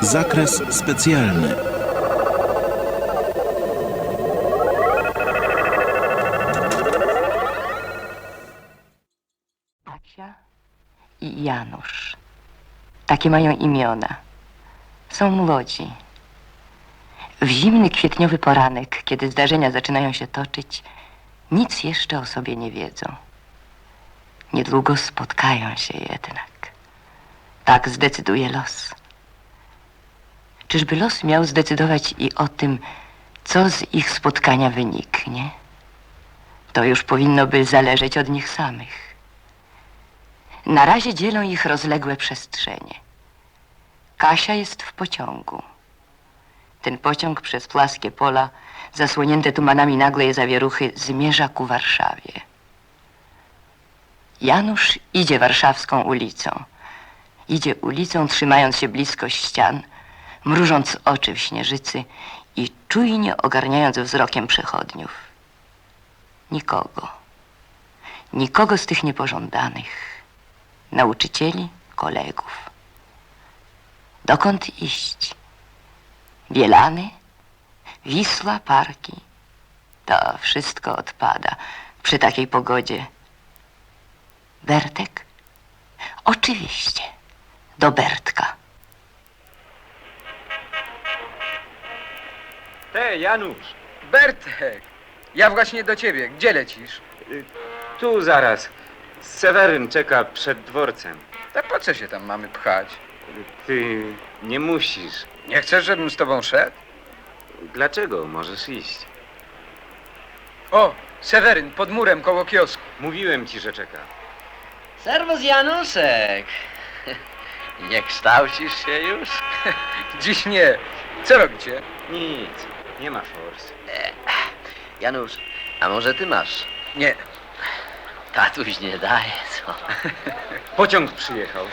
Zakres specjalny. Asia i Janusz. Takie mają imiona. Są młodzi. W zimny kwietniowy poranek, kiedy zdarzenia zaczynają się toczyć, nic jeszcze o sobie nie wiedzą. Niedługo spotkają się jednak. Tak zdecyduje los. Czyżby los miał zdecydować i o tym, co z ich spotkania wyniknie? To już powinno by zależeć od nich samych. Na razie dzielą ich rozległe przestrzenie. Kasia jest w pociągu. Ten pociąg przez płaskie pola, zasłonięte tumanami nagłej zawieruchy, zmierza ku Warszawie. Janusz idzie warszawską ulicą. Idzie ulicą, trzymając się blisko ścian, mrużąc oczy w śnieżycy i czujnie ogarniając wzrokiem przechodniów. Nikogo. Nikogo z tych niepożądanych nauczycieli, kolegów. Dokąd iść? Bielany, Wisła, parki. To wszystko odpada przy takiej pogodzie. Bertek? Oczywiście, do Bertka. Te, Janusz, Bertek, ja właśnie do ciebie. Gdzie lecisz? tu zaraz. Seweryn czeka przed dworcem. Tak po co się tam mamy pchać? Ty nie musisz. Nie chcesz, żebym z tobą szedł? Dlaczego możesz iść? O, Seweryn, pod murem koło kiosku. Mówiłem ci, że czeka. Serwus Januszek. Nie kształcisz się już? Dziś nie. Co robicie? Nic, nie ma fors. Janusz, a może ty masz? Nie. Tatuś nie daje, co? Pociąg przyjechał.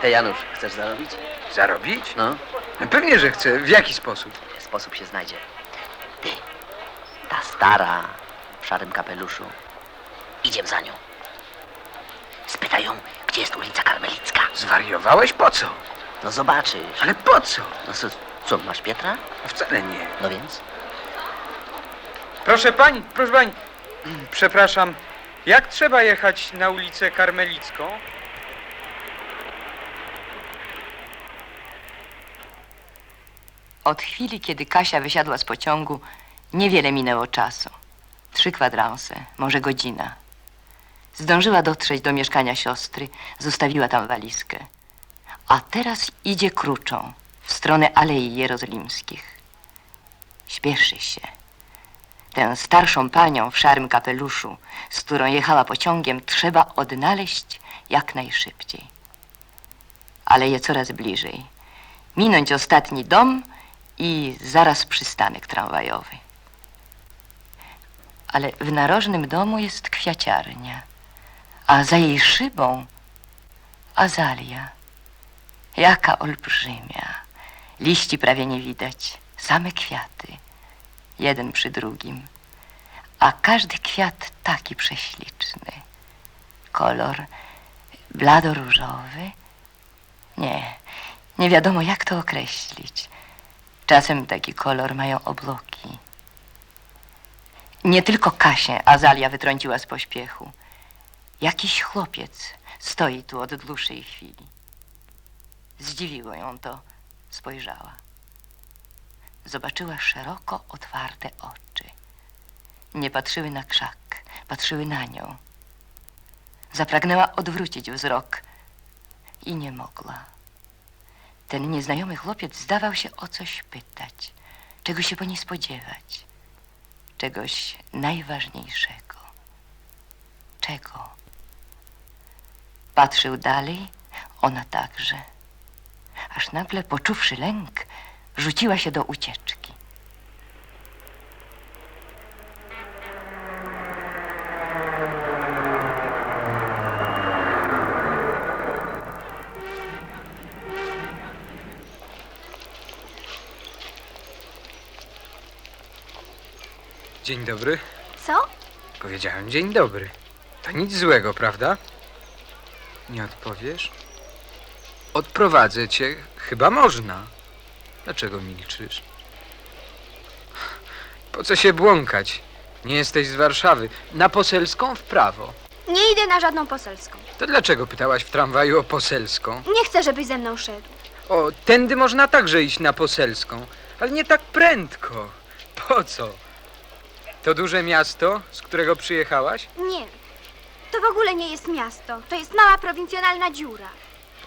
Ty Janusz, chcesz zarobić? Zarobić? No, Pewnie, że chcę. W jaki sposób? sposób się znajdzie. Ty, ta stara w szarym kapeluszu. Idziemy za nią. Spytaj ją, gdzie jest ulica Karmelicka. Zwariowałeś? Po co? No zobaczysz. Ale po co? No co, co masz Pietra? Wcale nie. No więc? Proszę pani, proszę pani. Przepraszam. Jak trzeba jechać na ulicę Karmelicką? Od chwili, kiedy Kasia wysiadła z pociągu, niewiele minęło czasu. Trzy kwadranse, może godzina. Zdążyła dotrzeć do mieszkania siostry, zostawiła tam walizkę. A teraz idzie kruczą w stronę Alei Jerozolimskich. Śpieszy się. Tę starszą panią w szarym kapeluszu, z którą jechała pociągiem, trzeba odnaleźć jak najszybciej. Ale je coraz bliżej. Minąć ostatni dom i zaraz przystanek tramwajowy. Ale w narożnym domu jest kwiaciarnia, a za jej szybą azalia. Jaka olbrzymia. Liści prawie nie widać, same kwiaty, jeden przy drugim. A każdy kwiat taki prześliczny. Kolor bladoróżowy. Nie, nie wiadomo jak to określić. Czasem taki kolor mają obloki. Nie tylko Kasię Azalia wytrąciła z pośpiechu. Jakiś chłopiec stoi tu od dłuższej chwili. Zdziwiło ją to. Spojrzała. Zobaczyła szeroko otwarte oczy. Nie patrzyły na krzak, patrzyły na nią. Zapragnęła odwrócić wzrok i nie mogła. Ten nieznajomy chłopiec zdawał się o coś pytać, czego się po niej spodziewać, czegoś najważniejszego. Czego? Patrzył dalej, ona także. Aż nagle, poczuwszy lęk, rzuciła się do ucieczki. Dzień dobry. Co? Powiedziałem dzień dobry. To nic złego, prawda? Nie odpowiesz? Odprowadzę cię. Chyba można. Dlaczego milczysz? Po co się błąkać? Nie jesteś z Warszawy. Na poselską w prawo. Nie idę na żadną poselską. To dlaczego pytałaś w tramwaju o poselską? Nie chcę, żebyś ze mną szedł. O, tędy można także iść na poselską, ale nie tak prędko. Po co? To duże miasto, z którego przyjechałaś? Nie. To w ogóle nie jest miasto. To jest mała prowincjonalna dziura.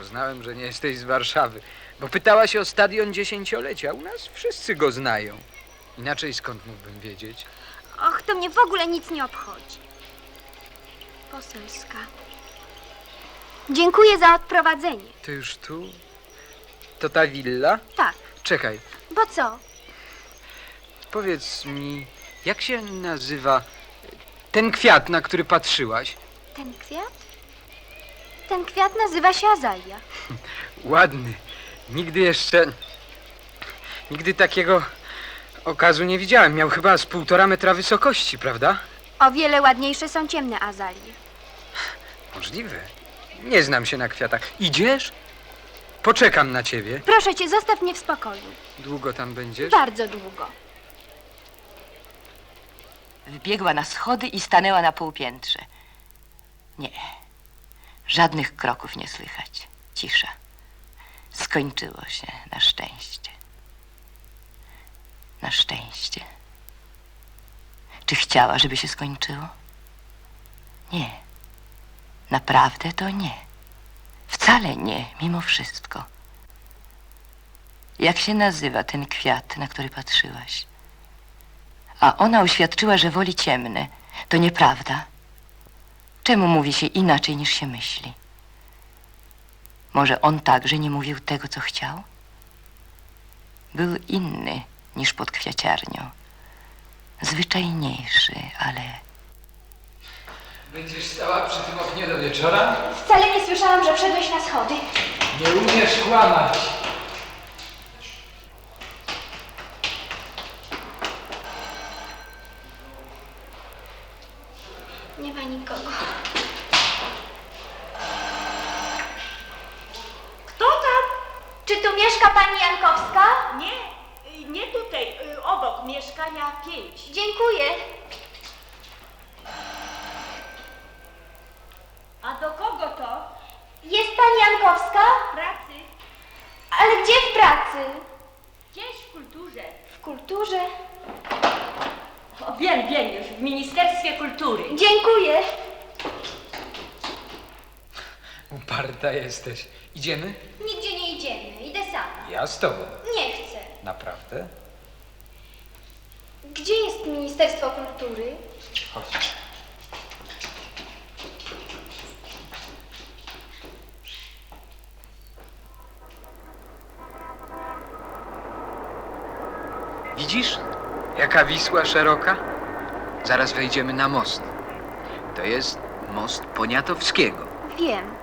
Poznałem, że nie jesteś z Warszawy, bo pytałaś o stadion dziesięciolecia. U nas wszyscy go znają. Inaczej skąd mógłbym wiedzieć? Och, to mnie w ogóle nic nie obchodzi. Poselska. Dziękuję za odprowadzenie. To już tu? To ta willa? Tak. Czekaj, Bo co? powiedz mi, jak się nazywa ten kwiat, na który patrzyłaś? Ten kwiat? Ten kwiat nazywa się azalia. Ładny. Nigdy jeszcze. Nigdy takiego okazu nie widziałem. Miał chyba z półtora metra wysokości, prawda? O wiele ładniejsze są ciemne azalie. Możliwe. Nie znam się na kwiatach. Idziesz? Poczekam na ciebie. Proszę cię, zostaw mnie w spokoju. Długo tam będziesz? Bardzo długo. Wbiegła na schody i stanęła na półpiętrze. Nie, żadnych kroków nie słychać. Cisza. Skończyło się na szczęście. Na szczęście. Czy chciała, żeby się skończyło? Nie. Naprawdę to nie. Wcale nie, mimo wszystko. Jak się nazywa ten kwiat, na który patrzyłaś? A ona oświadczyła, że woli ciemne. To nieprawda. Czemu mówi się inaczej niż się myśli? Może on także nie mówił tego, co chciał? Był inny niż pod kwiaciarnią. Zwyczajniejszy, ale Będziesz stała przy tym oknie do wieczora? Wcale nie słyszałam, że wszedłeś na schody. Nie umiesz kłamać. Nie ma nikogo. Kto tam? Czy tu mieszka pani Jankowska? Nie, y, nie tutaj, y, obok mieszkania 5. Dziękuję. A do kogo to? Jest pani Jankowska? Pracy? Ale gdzie w pracy? Gdzieś w kulturze. W kulturze. O, wiem, wiem już, w Ministerstwie Kultury. Dziękuję. Uparta jesteś. Idziemy? Nigdzie nie idziemy. Idę sama. Ja z tobą. Nie chcę. Naprawdę? Gdzie jest Ministerstwo Kultury? Chodź. Widzisz, jaka Wisła szeroka? Zaraz wejdziemy na most. To jest most Poniatowskiego. Wiem.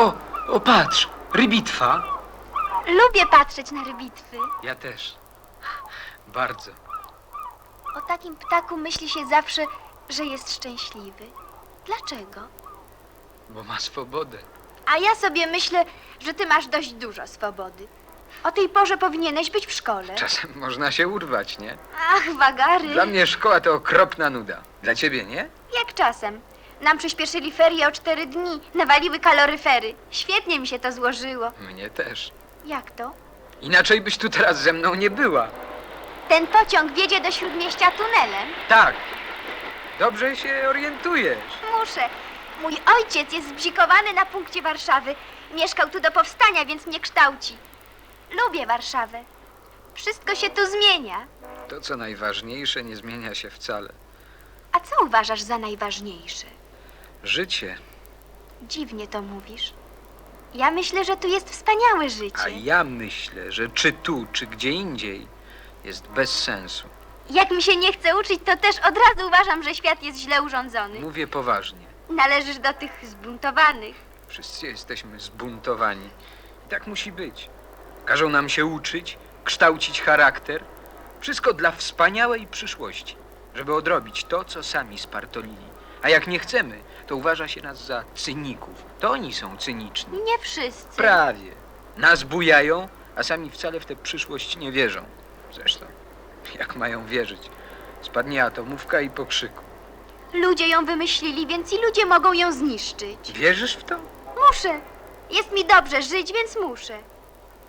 O, o patrz, rybitwa. Lubię patrzeć na rybitwy. Ja też. Bardzo. O takim ptaku myśli się zawsze, że jest szczęśliwy. Dlaczego? Bo ma swobodę. A ja sobie myślę, że ty masz dość dużo swobody. O tej porze powinieneś być w szkole. Czasem można się urwać, nie? Ach, wagary. Dla mnie szkoła to okropna nuda. Dla ciebie nie? Jak czasem. Nam przyspieszyli ferie o cztery dni. Nawaliły kaloryfery. Świetnie mi się to złożyło. Mnie też. Jak to? Inaczej byś tu teraz ze mną nie była. Ten pociąg wiedzie do śródmieścia tunelem. Tak. Dobrze się orientujesz. Muszę. Mój ojciec jest zbzikowany na punkcie Warszawy. Mieszkał tu do powstania, więc mnie kształci. Lubię Warszawę. Wszystko się tu zmienia. To, co najważniejsze, nie zmienia się wcale. A co uważasz za najważniejsze? Życie. Dziwnie to mówisz. Ja myślę, że tu jest wspaniałe A życie. ja myślę, że czy tu, czy gdzie indziej jest bez sensu. Jak mi się nie chce uczyć, to też od razu uważam, że świat jest źle urządzony. Mówię poważnie. Należysz do tych zbuntowanych. Wszyscy jesteśmy zbuntowani. I tak musi być. Każą nam się uczyć, kształcić charakter. Wszystko dla wspaniałej przyszłości, żeby odrobić to, co sami spartolili. A jak nie chcemy, to uważa się nas za cyników. To oni są cyniczni. Nie wszyscy. Prawie. Nas bujają, a sami wcale w tę przyszłość nie wierzą. Zresztą, jak mają wierzyć? Spadnie atomówka i po krzyku. Ludzie ją wymyślili, więc i ludzie mogą ją zniszczyć. Wierzysz w to? Muszę. Jest mi dobrze żyć, więc muszę.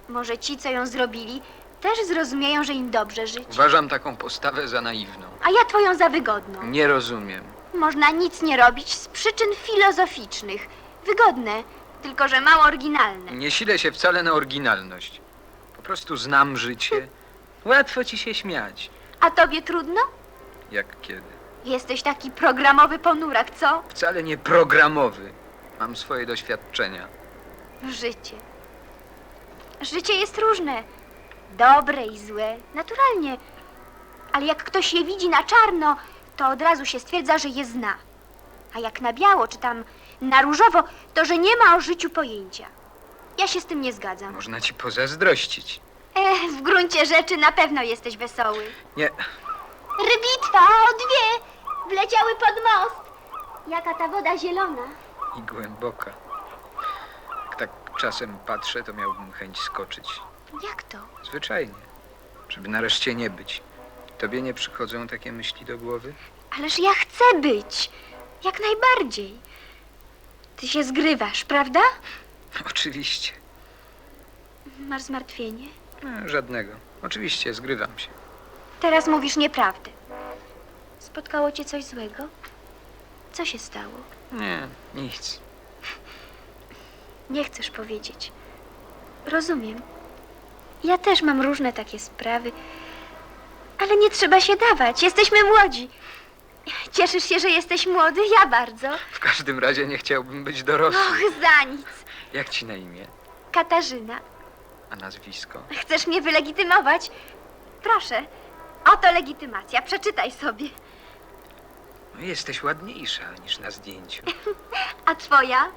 Może ci, co ją zrobili, też zrozumieją, że im dobrze żyć. Uważam taką postawę za naiwną. A ja twoją za wygodną. Nie rozumiem. Można nic nie robić z przyczyn filozoficznych. Wygodne, tylko że mało oryginalne. Nie silę się wcale na oryginalność. Po prostu znam życie. Łatwo ci się śmiać. A tobie trudno? Jak kiedy? Jesteś taki programowy ponurak, co? Wcale nie programowy. Mam swoje doświadczenia. Życie. Życie jest różne. Dobre i złe. Naturalnie. Ale jak ktoś je widzi na czarno, to od razu się stwierdza, że je zna. A jak na biało, czy tam na różowo, to że nie ma o życiu pojęcia. Ja się z tym nie zgadzam. Można ci pozazdrościć. Ech, w gruncie rzeczy na pewno jesteś wesoły. Nie, Rybitwa, o dwie! Wleciały pod most. Jaka ta woda zielona. i głęboka. Jak tak czasem patrzę, to miałbym chęć skoczyć. Jak to? Zwyczajnie. Żeby nareszcie nie być. Tobie nie przychodzą takie myśli do głowy? Ależ ja chcę być. Jak najbardziej. Ty się zgrywasz, prawda? Oczywiście. Masz zmartwienie. Żadnego. Oczywiście, zgrywam się. Teraz mówisz nieprawdę. Spotkało cię coś złego? Co się stało? Nie, nic. Nie chcesz powiedzieć. Rozumiem. Ja też mam różne takie sprawy. Ale nie trzeba się dawać. Jesteśmy młodzi. Cieszysz się, że jesteś młody? Ja bardzo. W każdym razie nie chciałbym być dorosły. Och, za nic. Jak ci na imię? Katarzyna, A nazwisko? chcesz mnie wylegitymować? Proszę. Oto legitymacja. Przeczytaj sobie. No, jesteś ładniejsza niż na zdjęciu. A twoja?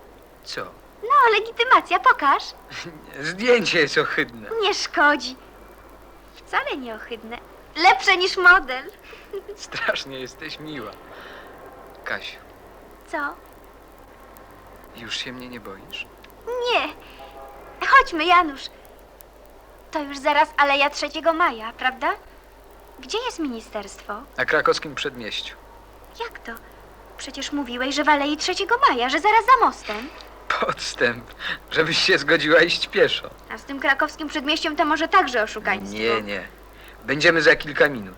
Co? No, legitymacja, pokaż. Zdjęcie jest ohydne. Nie szkodzi. Wcale nie ohydne. Lepsze niż model. Strasznie jesteś miła. Kasiu, Co? już się mnie nie boisz? Nie. Chodźmy, Janusz. To już zaraz Aleja 3 maja, prawda? Gdzie jest ministerstwo? Na krakowskim przedmieściu. Jak to? Przecież mówiłeś, że w Alei 3 maja, że zaraz za mostem. Podstęp, żebyś się zgodziła iść pieszo. A z tym krakowskim przedmieściem to może także oszukaństwo. Nie, nie. Będziemy za kilka minut.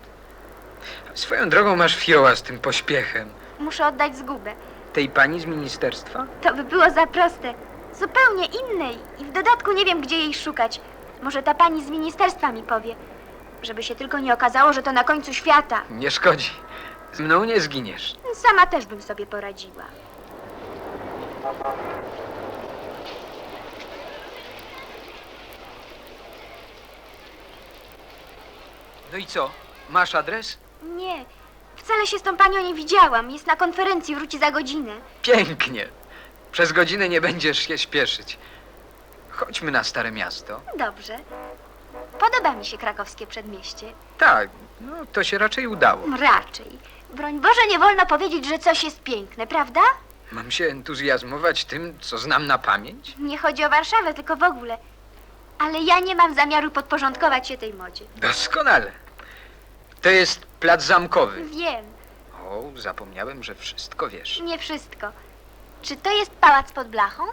Swoją drogą masz fioła z tym pośpiechem. Muszę oddać zgubę. Tej pani z ministerstwa? To by było za proste. Zupełnie innej. I w dodatku nie wiem, gdzie jej szukać. Może ta pani z ministerstwa mi powie. Żeby się tylko nie okazało, że to na końcu świata. Nie szkodzi. Z mną nie zginiesz. Sama też bym sobie poradziła. No i co? Masz adres? Nie, wcale się z tą panią nie widziałam. Jest na konferencji, wróci za godzinę. Pięknie. Przez godzinę nie będziesz się śpieszyć. Chodźmy na Stare Miasto. Dobrze. Podoba mi się krakowskie przedmieście. Tak, no to się raczej udało. Raczej. Broń Boże, nie wolno powiedzieć, że coś jest piękne, prawda? Mam się entuzjazmować tym, co znam na pamięć? Nie chodzi o Warszawę, tylko w ogóle. Ale ja nie mam zamiaru podporządkować się tej modzie. Doskonale. To jest plac zamkowy. Wiem, O, zapomniałem, że wszystko wiesz. nie wszystko. Czy to jest pałac pod blachą?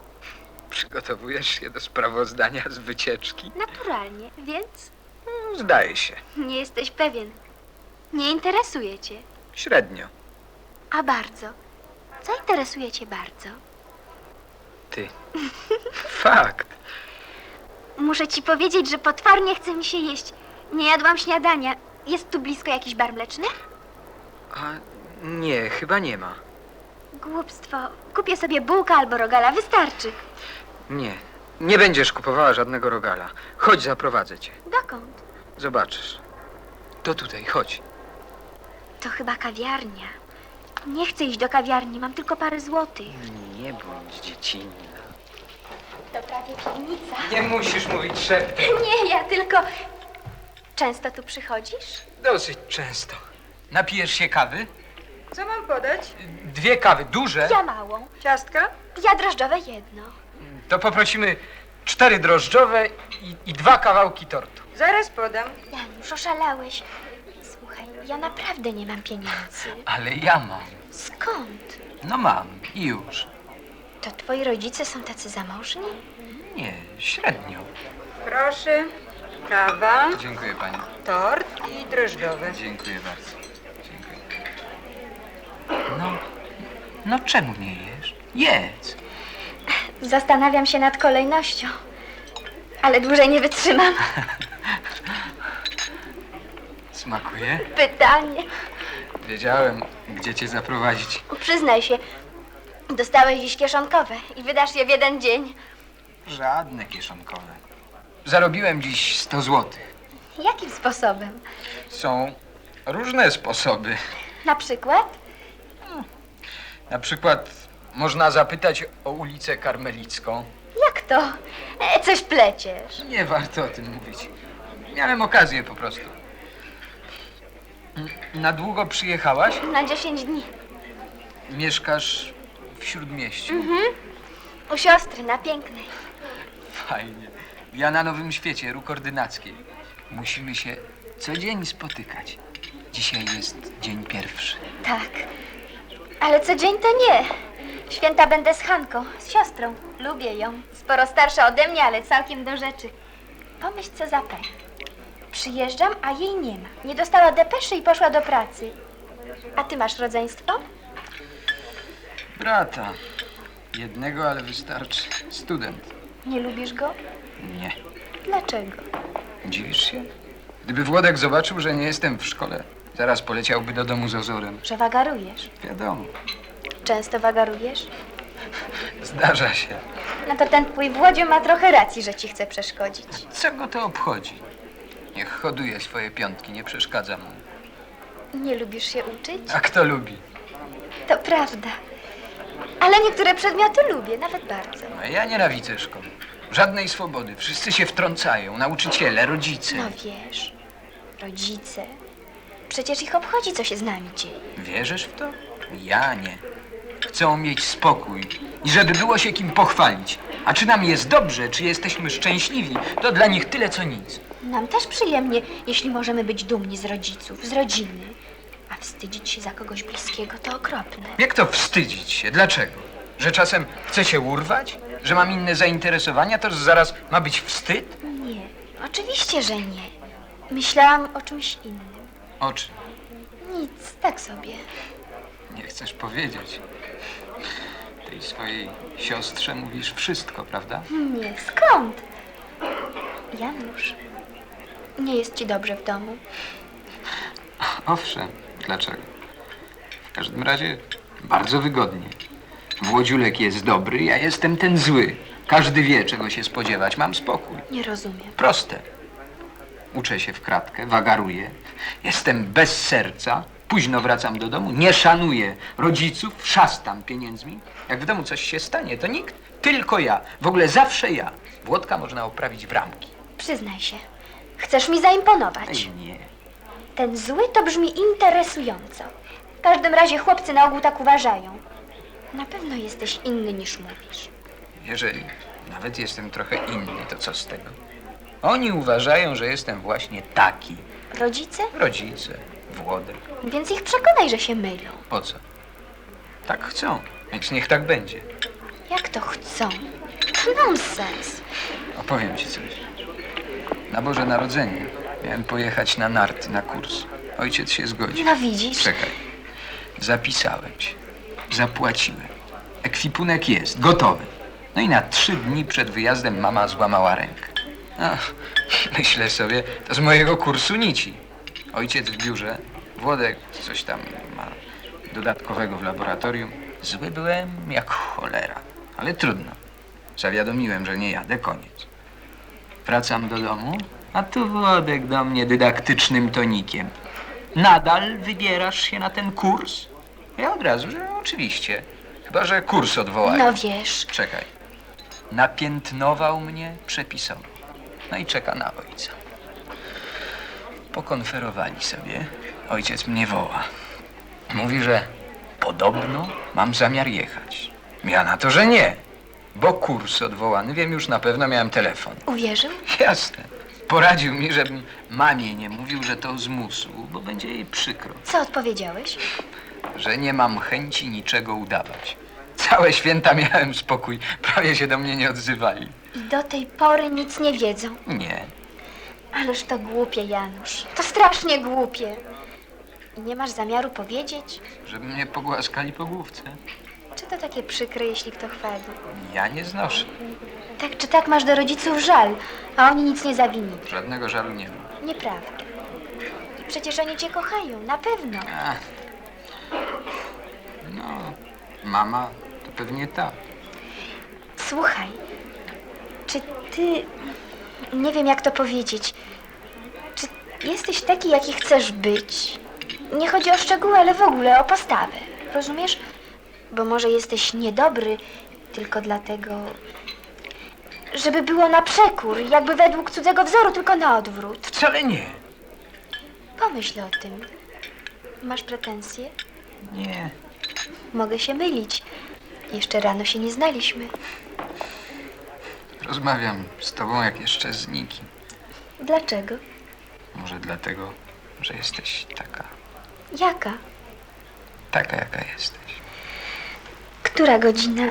Przygotowujesz się do sprawozdania z wycieczki? Naturalnie, więc No, Zdaje się. nie jesteś pewien. Nie interesuje cię. Średnio. A bardzo. Co interesuje cię bardzo? Ty. Fakt. Muszę ci powiedzieć, że potwornie chce mi się jeść. Nie jadłam śniadania. Jest tu blisko jakiś bar mleczny? A nie, chyba nie ma. Głupstwo. Kupię sobie bułkę albo rogala, wystarczy. Nie. Nie będziesz kupowała żadnego rogala. Chodź, zaprowadzę cię. Dokąd? Zobaczysz. To tutaj, chodź. To chyba kawiarnia. Nie chcę iść do kawiarni, mam tylko parę złotych. Nie bądź dziecinna. To prawie piwnica. Nie musisz mówić szeptem. Nie, ja tylko... Często tu przychodzisz? Dosyć często. Napijesz się kawy? Co mam podać? Dwie kawy, duże. Ja małą. Ciastka? Ja drożdżowe jedno. To poprosimy cztery drożdżowe i, i dwa kawałki tortu. Zaraz podam. Janusz, oszalałeś. Słuchaj, ja naprawdę nie mam pieniędzy. Ale ja mam. Skąd? No mam i już. To twoi rodzice są tacy zamożni? Nie, średnio. Proszę. Kawa, Dziękuję pani. tort i drożdżowe. Dziękuję bardzo. Dziękuję. No, no czemu nie jesz? Jedz. Zastanawiam się nad kolejnością. Ale dłużej nie wytrzymam. Smakuje? Pytanie. Wiedziałem, gdzie cię zaprowadzić. Przyznaj się, dostałeś dziś kieszonkowe i wydasz je w jeden dzień. Żadne kieszonkowe. Zarobiłem dziś 100 złotych. Jakim sposobem? Są różne sposoby. Na przykład? Na przykład można zapytać o ulicę Karmelicką. Jak to? E, coś pleciesz. Nie warto o tym mówić. Miałem okazję po prostu. Na długo przyjechałaś? Na 10 dni. Mieszkasz w Śródmieściu? U siostry, na pięknej. Fajnie. Ja na Nowym Świecie, Ru Koordynackiej. Musimy się co dzień spotykać. Dzisiaj jest dzień pierwszy. Tak. Ale co dzień to nie. Święta będę z Hanką, z siostrą. Lubię ją. Sporo starsza ode mnie, ale całkiem do rzeczy. Pomyśl, co za pech. Przyjeżdżam, a jej nie ma. Nie dostała depeszy i poszła do pracy. A ty masz rodzeństwo? Brata. Jednego, ale wystarczy. Student. Nie lubisz go? Nie. Dlaczego? Dziwisz się? Gdyby Włodek zobaczył, że nie jestem w szkole, zaraz poleciałby do domu z ozorem. Że wagarujesz. Wiadomo, Często wagarujesz? zdarza się. No to ten twój Włodzio ma trochę racji, że ci chce przeszkodzić. Co go to obchodzi? Niech hoduje swoje piątki, nie przeszkadza mu. Nie lubisz się uczyć? A kto lubi? To prawda. Ale niektóre przedmioty lubię, nawet bardzo. A ja nienawidzę szkoły. Żadnej swobody. Wszyscy się wtrącają. Nauczyciele, rodzice. No wiesz, rodzice. Przecież ich obchodzi, co się z nami dzieje. Wierzysz w to? Ja nie. Chcą mieć spokój i żeby było się kim pochwalić. A czy nam jest dobrze, czy jesteśmy szczęśliwi, to dla nich tyle co nic. Nam też przyjemnie, jeśli możemy być dumni z rodziców, z rodziny. Wstydzić się za kogoś bliskiego to okropne. Jak to wstydzić się? Dlaczego? Że czasem chcę się urwać? Że mam inne zainteresowania? To zaraz ma być wstyd? Nie, oczywiście, że nie. Myślałam o czymś innym. O czym? Nic, tak sobie. Nie chcesz powiedzieć. Tej swojej siostrze mówisz wszystko, prawda? Nie, skąd? Janusz, nie jest ci dobrze w domu. Owszem, dlaczego? W każdym razie bardzo wygodnie. Włodziulek jest dobry, ja jestem ten zły. Każdy wie, czego się spodziewać. Mam spokój. Nie rozumiem. Proste. Uczę się w kratkę, wagaruję. Jestem bez serca. Późno wracam do domu, nie szanuję rodziców, szastam pieniędzmi. Jak w domu coś się stanie, to nikt, tylko ja. W ogóle zawsze ja. Włodka można oprawić w ramki. Przyznaj się, chcesz mi zaimponować. Ej, nie. Ten zły to brzmi interesująco. W każdym razie chłopcy na ogół tak uważają. Na pewno jesteś inny niż mówisz. Jeżeli nawet jestem trochę inny, to co z tego? Oni uważają, że jestem właśnie taki. Rodzice? Rodzice, Włodek. Więc ich przekonaj, że się mylą. Po co? Tak chcą, więc niech tak będzie. Jak to chcą? Nonsens. Opowiem ci coś. Na Boże Narodzenie miałem pojechać na narty, na kurs. Ojciec się zgodził. No widzisz? Czekaj. Zapisałem się. Zapłaciłem. Ekwipunek jest, gotowy. No i na trzy dni przed wyjazdem mama złamała rękę. Ach, myślę sobie, to z mojego kursu nici. Ojciec w biurze, Włodek coś tam ma dodatkowego w laboratorium. Zły byłem jak cholera, ale trudno. Zawiadomiłem, że nie jadę, koniec. Wracam do domu, a tu Włodek do mnie dydaktycznym tonikiem. Nadal wybierasz się na ten kurs? Ja od razu, że oczywiście. Chyba, że kurs odwołają. No wiesz, Czekaj. Napiętnował mnie przepisowo. No i czeka na ojca. Pokonferowali sobie. Ojciec mnie woła. Mówi, że podobno mam zamiar jechać. Ja na to, że nie. bo kurs odwołany. Wiem już na pewno, miałem telefon. Uwierzył? Jasne. Poradził mi, żebym mamie nie mówił, że to z musu, bo będzie jej przykro, Co odpowiedziałeś? że nie mam chęci niczego udawać. Całe święta miałem spokój, prawie się do mnie nie odzywali. I do tej pory nic nie wiedzą. Nie, Ależ to głupie, Janusz. To strasznie głupie. I nie masz zamiaru powiedzieć? żeby mnie pogłaskali po główce. Czy to takie przykre, jeśli kto chwali? Ja nie znoszę. Tak czy tak masz do rodziców żal, a oni nic nie zawinili. Żadnego żalu nie mam. Nieprawda. Przecież oni cię kochają, na pewno. A. No, mama to pewnie tak. Słuchaj, czy ty. Nie wiem, jak to powiedzieć. Czy jesteś taki, jaki chcesz być? Nie chodzi o szczegóły, ale w ogóle o postawę. Rozumiesz? Bo może jesteś niedobry tylko dlatego, żeby było na przekór, jakby według cudzego wzoru, tylko na odwrót. Wcale nie. Pomyśl o tym. Masz pretensje? Nie. Mogę się mylić. Jeszcze rano się nie znaliśmy. Rozmawiam z tobą jak jeszcze z nikim. Dlaczego? Może dlatego, że jesteś taka, Jaka? taka jaka jesteś. Która godzina?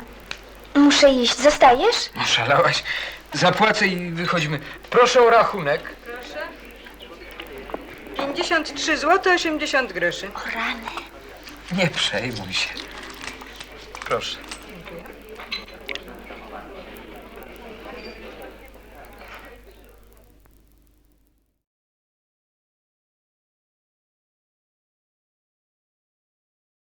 Muszę iść. Zostajesz? No szalałaś. Zapłacę i wychodzimy. Proszę o rachunek. Proszę. 53 zł 80 groszy. O rany. Nie przejmuj się. Proszę.